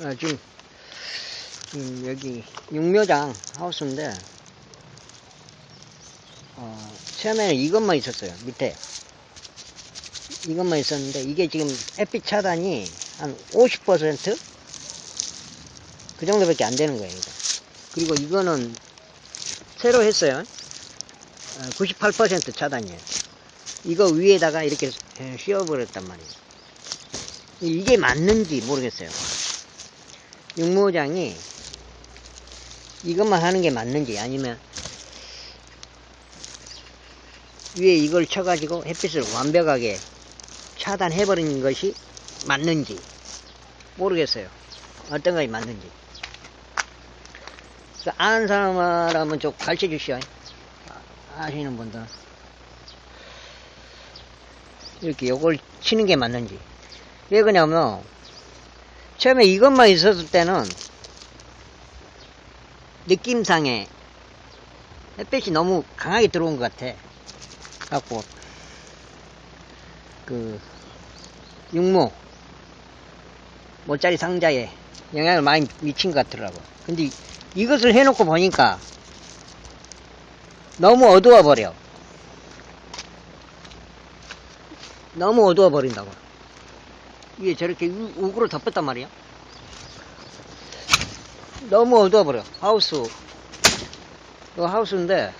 아, 지금, 음, 여기 육묘장 하우스인데, 어, 처음에는 이것만 있었어요. 밑에. 이것만 있었는데, 이게 지금 햇빛 차단이 한 50%? 그 정도밖에 안 되는 거예요. 이거. 그리고 이거는 새로 했어요. 어, 98% 차단이에요. 이거 위에다가 이렇게 에, 씌워버렸단 말이에요. 이게 맞는지 모르겠어요. 육모장이 이것만 하는 게 맞는지 아니면 위에 이걸 쳐가지고 햇빛을 완벽하게 차단해버리는 것이 맞는지 모르겠어요. 어떤 것이 맞는지. 그 아는 사람이라면 좀 가르쳐 주시오. 아- 아시는 분들. 이렇게 요걸 치는 게 맞는지. 왜 그러냐면, 처음에 이것만 있었을 때는, 느낌상에 햇빛이 너무 강하게 들어온 것 같아. 갖고, 그, 육모, 모짜리 상자에 영향을 많이 미친 것 같더라고. 근데 이- 이것을 해놓고 보니까 너무 어두워 버려. 너무 어두워 버린다고. 이게 저렇게 우- 우그로 덮었단 말이야. 너무 어두워 버려. 하우스. 이거 하우스인데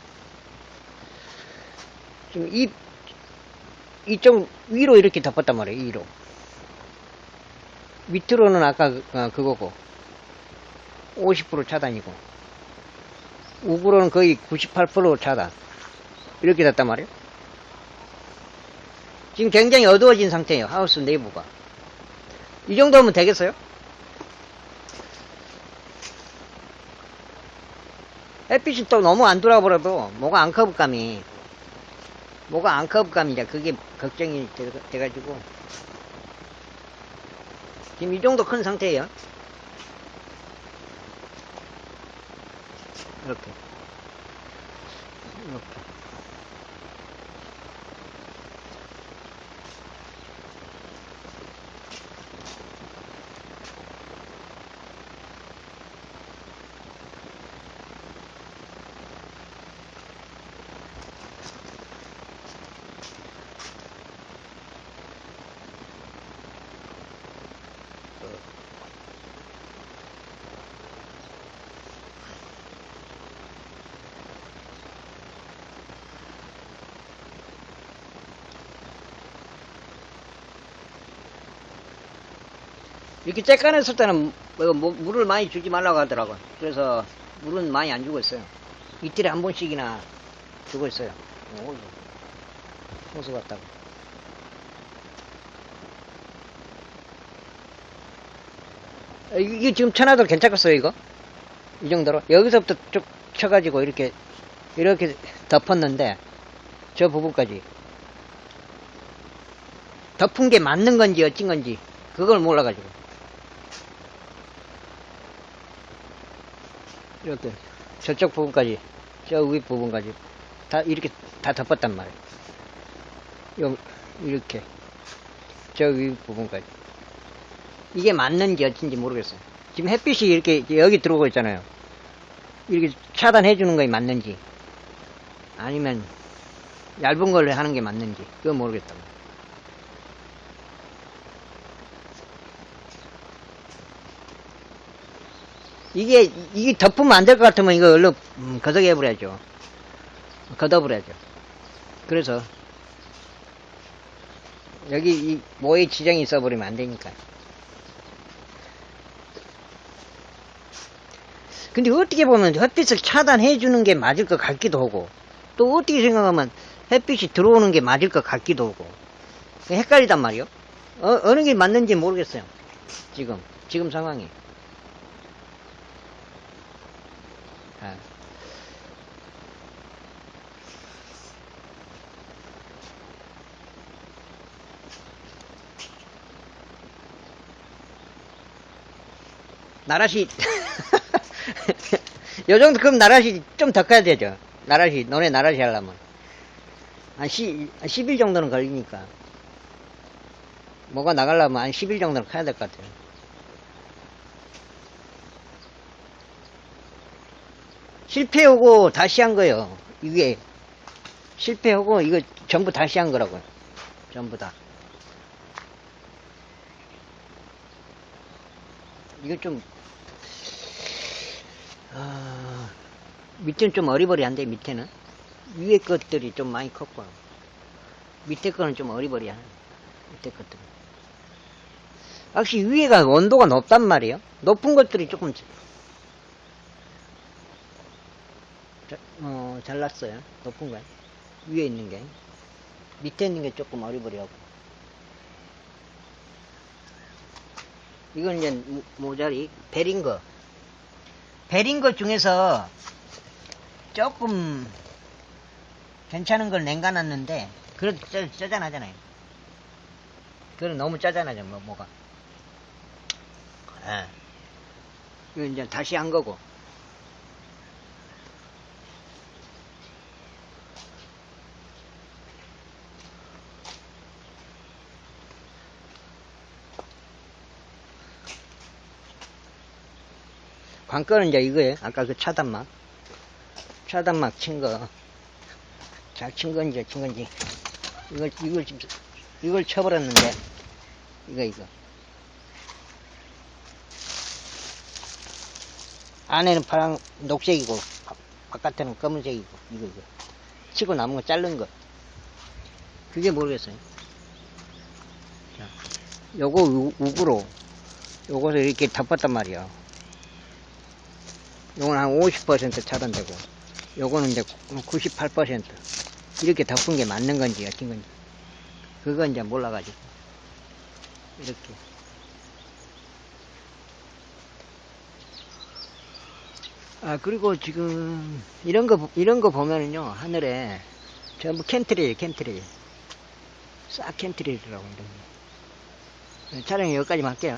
지금 이 이쪽 위로 이렇게 덮었단 말이에요. 위로. 밑으로는 아까 그, 어, 그거고 50% 차단이고 우구로는 거의 98% 차단 이렇게 됐단 말이에요 지금 굉장히 어두워진 상태예요 하우스 내부가 이 정도면 되겠어요? 햇빛이 또 너무 안 들어와버려도 뭐가 안 커브감이. 뭐가 안 커브감이 이제 그게 걱정이 돼- 돼가지고. 지금 이 정도 큰 상태예요. 이렇게. 이렇게 이렇게 쬐깐했을 때는 뭐, 뭐, 물을 많이 주지 말라고 하더라고. 그래서 물은 많이 안 주고 있어요. 이틀에 한 번씩이나 주고 있어요. 오, 호수 같다고. 아, 이게 지금 천하도 괜찮겠어요, 이거? 이 정도로? 여기서부터 쭉 쳐가지고 이렇게, 이렇게 덮었는데, 저 부분까지. 덮은 게 맞는 건지 어찐 건지, 그걸 몰라가지고. 이렇게 저쪽 부분까지 저 위 부분까지 다 이렇게 다 덮었단 말이에요. 요 이렇게 저 위 부분까지 이게 맞는지 어쩐지 모르겠어요. 지금 햇빛이 이렇게 여기 들어오고 있잖아요. 이렇게 차단해 주는 것이 맞는지 아니면 얇은 걸로 하는 게 맞는지 그건 모르겠다 이게 이게 덮으면 안 될 것 같으면 이거 얼른 음, 거덕해 버려야죠. 걷어버려야죠. 그래서 여기 이 모에 지정이 있어 버리면 안 되니까. 근데 어떻게 보면 햇빛을 차단해 주는 게 맞을 것 같기도 하고 또 어떻게 생각하면 햇빛이 들어오는 게 맞을 것 같기도 하고 헷갈리단 말이요. 어, 어느 게 맞는지 모르겠어요. 지금 지금 상황이. 아. 나라시. 요 정도 그럼 나라시 좀더 커야 되죠. 나라시 너네 나라시 하려면. 한 10, 10일 정도는 걸리니까. 뭐가 나가려면 한 10일 정도는 커야 될 것 같아요 실패하고 다시 한 거예요. 이게 실패하고 이거 전부 다시 한 거라고요. 전부 다. 이거 좀, 아, 밑에는 좀 어리버리한데, 밑에는. 위에 것들이 좀 많이 컸고, 밑에 거는 좀 어리버리한, 밑에 것들은. 확실히 위에가 온도가 높단 말이에요. 높은 것들이 조금, 자, 어, 잘났어요. 높은 거요. 위에 있는 게. 밑에 있는 게 조금 어리버리하고. 이건 이제 모- 모자리, 베린 거. 베린 거 중에서 조금 괜찮은 걸 냉가놨는데, 그래도 짜, 짜잔하잖아요. 그건 너무 짜잔하죠, 뭐, 뭐가. 예. 이거 이제 다시 한 거고. 관건은 이제 이거예요. 아까 그 차단막. 차단막 친 거. 잘 친 건지, 친 건지. 이걸, 이걸 이걸 쳐버렸는데. 이거, 이거. 안에는 파랑, 녹색이고, 바, 바깥에는 검은색이고, 이거, 이거. 치고 남은 거 자른 거. 그게 모르겠어요. 자, 요거 우- 우구로, 요것을 이렇게 덮었단 말이야. 요건 한 50% 차단되고, 요거는 이제 98% 이렇게 덮은 게 맞는 건지 어떤 건지. 그건 이제 몰라가지고. 이렇게. 아 그리고 지금 이런 거 보- 이런 거 보면은요 하늘에 전부 캠트레일 캠트레일 싹 이런 거 촬영 여기까지만 할게요